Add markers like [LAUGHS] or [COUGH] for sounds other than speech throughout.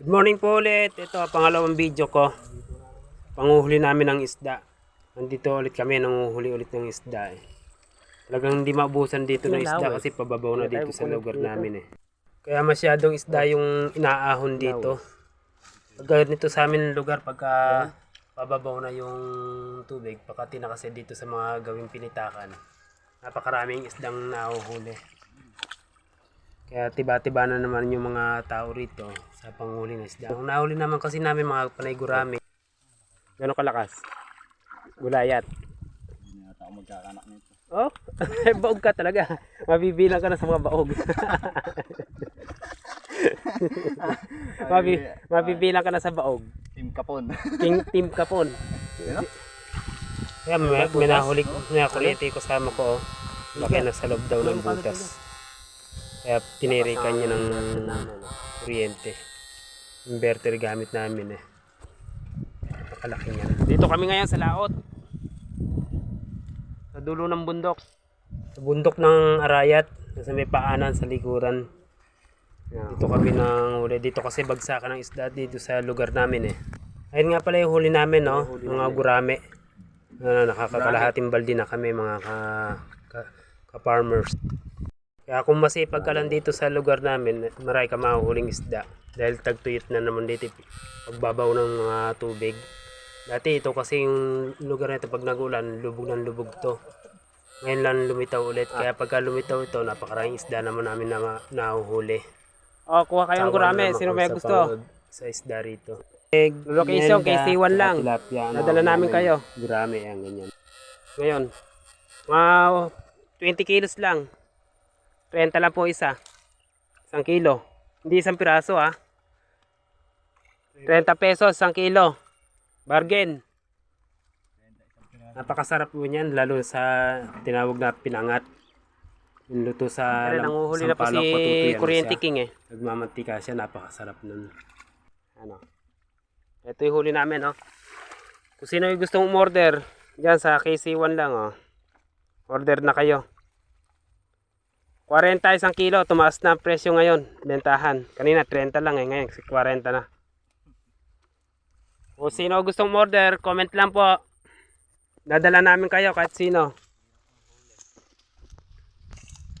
Good morning po ulit. Ito, pangalawang video ko. Panguhuli namin ng isda. Nandito ulit kami, nanguhuli ulit ng isda eh. Talagang hindi maubusan dito ng isda kasi pababaw na dito sa lugar namin eh. Kaya masyadong isda yung inaahon dito. Pag nito sa amin lugar, pagka pababaw na yung tubig, pakati na kasi dito sa mga gawing pinitakan. Napakaraming isdang nahuhuli. Kaya tiba-tiba na naman yung mga tao rito sa panghuli ng isda. Ang nahuli naman kasi namin mga panay gurami. Gano'ng kalakas? Gulayat. Hindi na ako magkakanak nito. Oh, [LAUGHS] baog ka talaga. Mabibilang ka na sa mga baog. [LAUGHS] Mabi, mabibilang ka na sa baog. Team Kapon. King team kapon. Ano? Kaya may, may nahuli ko, may nakuliti ko kasama ko. oh. Baka nasa loob daw ng butas. Kaya tinirikan niya ng kuryente. Inverter gamit namin eh. Napakalaki niyan. Dito kami ngayon sa laot. Sa dulo ng bundok. Sa bundok ng Arayat. Sa may paanan sa likuran. Dito kami nang huli. Dito kasi bagsakan ng isda dito sa lugar namin eh. Ayun nga pala yung huli namin no. Mga gurame. Ano, nakakakalahating baldi na kami mga ka, ka, ka-farmers. Kaya kung masipag ka lang dito sa lugar namin, maray ka mahuhuling isda. Dahil tagtuyot na naman dito pagbabaw ng mga tubig. Dati ito kasi yung lugar na ito pag nagulan, lubog ng lubog to. Ngayon lang lumitaw ulit. Kaya pagka lumitaw ito, napakaraming isda naman namin na nahuhuli. Oh, kuha kayong Tawa gurame. Sino may gusto? Sa isda rito. Location, melda, KC1 lang. tilapia, ano, Nadala namin kayo. Gurame, yan, ganyan. Ngayon, mga 20 kilos lang. 30 lang po isa. Isang kilo. Hindi isang piraso ah. 30 pesos, isang kilo. Bargain. Napakasarap po niyan, lalo sa tinawag na pinangat. Yung luto sa Kaya nanguhuli na po si Kuryente. King eh. Nagmamantika siya, napakasarap nun. Ano? Ito yung huli namin oh. Kung sino yung gustong umorder, dyan sa KC1 lang oh. Order na kayo. 40 isang kilo, tumaas na ang presyo ngayon, bentahan. Kanina 30 lang eh, ngayon 40 na. Kung sino gustong order, comment lang po. Dadala namin kayo kahit sino.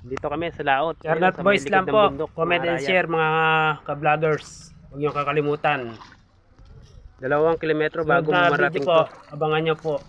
Dito kami sa laot. Charlotte Boys lang ng po. bundok, Comment and share mga ka-vloggers. Huwag niyo kakalimutan. Dalawang kilometro bago na marating po, abangan niyo po.